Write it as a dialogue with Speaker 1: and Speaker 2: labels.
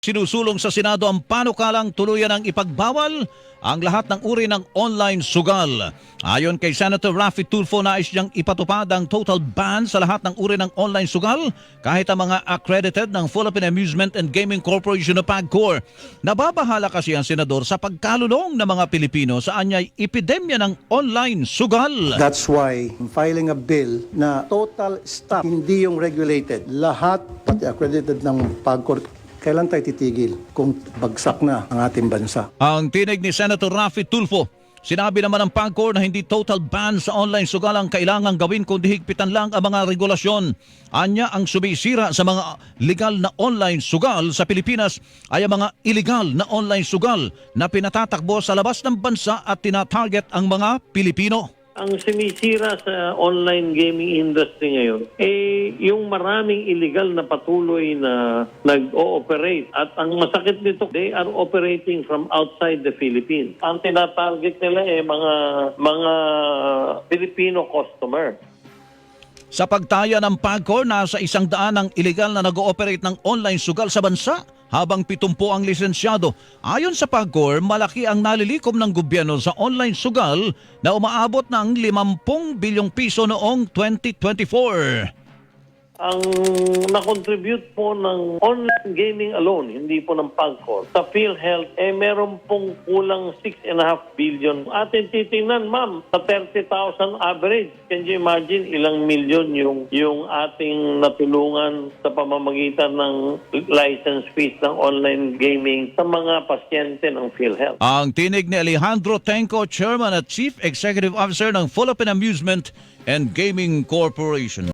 Speaker 1: Sinusulong sa Senado ang panukalang tuluyan ng ipagbawal ang lahat ng uri ng online sugal. Ayon kay Senator Raffy Tulfo, nais niyang ipatupad ang total ban sa lahat ng uri ng online sugal kahit ang mga accredited ng Philippine Amusement and Gaming Corporation o PAGCOR. Nababahala kasi ang senador sa pagkalulong ng mga Pilipino sa anyay epidemya ng online sugal.
Speaker 2: That's why filing a bill na total stop, hindi yung regulated. Lahat, pati accredited ng PAGCOR, kailan tayo titigil kung bagsak na ang ating bansa?
Speaker 1: Ang tinig ni Senator Raffy Tulfo, sinabi naman ng PAGCOR na hindi total ban sa online sugal ang kailangang gawin kundi higpitan lang ang mga regulasyon. Anya ang sumisira sa mga legal na online sugal sa Pilipinas ay ang mga illegal na online sugal na pinatatakbo sa labas ng bansa at tinatarget ang mga Pilipino.
Speaker 3: Ang sinisira sa online gaming industry ngayon, eh, yung maraming illegal na patuloy na nag-ooperate. At ang masakit nito, they are operating from outside the Philippines. Ang tinatarget nila eh, mga, mga Filipino customer.
Speaker 1: Sa pagtaya ng PAGCOR, nasa isang daan ang illegal na nag-ooperate ng online sugal sa bansa habang pitumpo ang lisensyado. Ayon sa PAGCOR, malaki ang nalilikom ng gobyerno sa online sugal na umaabot ng 50 bilyong piso noong 2024.
Speaker 3: Ang na-contribute po ng online gaming alone, hindi po ng PAGCOR, sa PhilHealth, eh meron pong kulang 6.5 billion. Atin titingnan, ma'am, sa 30,000 average, can you imagine ilang milyon yung, yung ating natulungan sa pamamagitan ng license fees ng online gaming sa mga pasyente ng PhilHealth?
Speaker 1: Ang tinig ni Alejandro Tenco, Chairman at Chief Executive Officer ng Philippine Amusement and Gaming Corporation.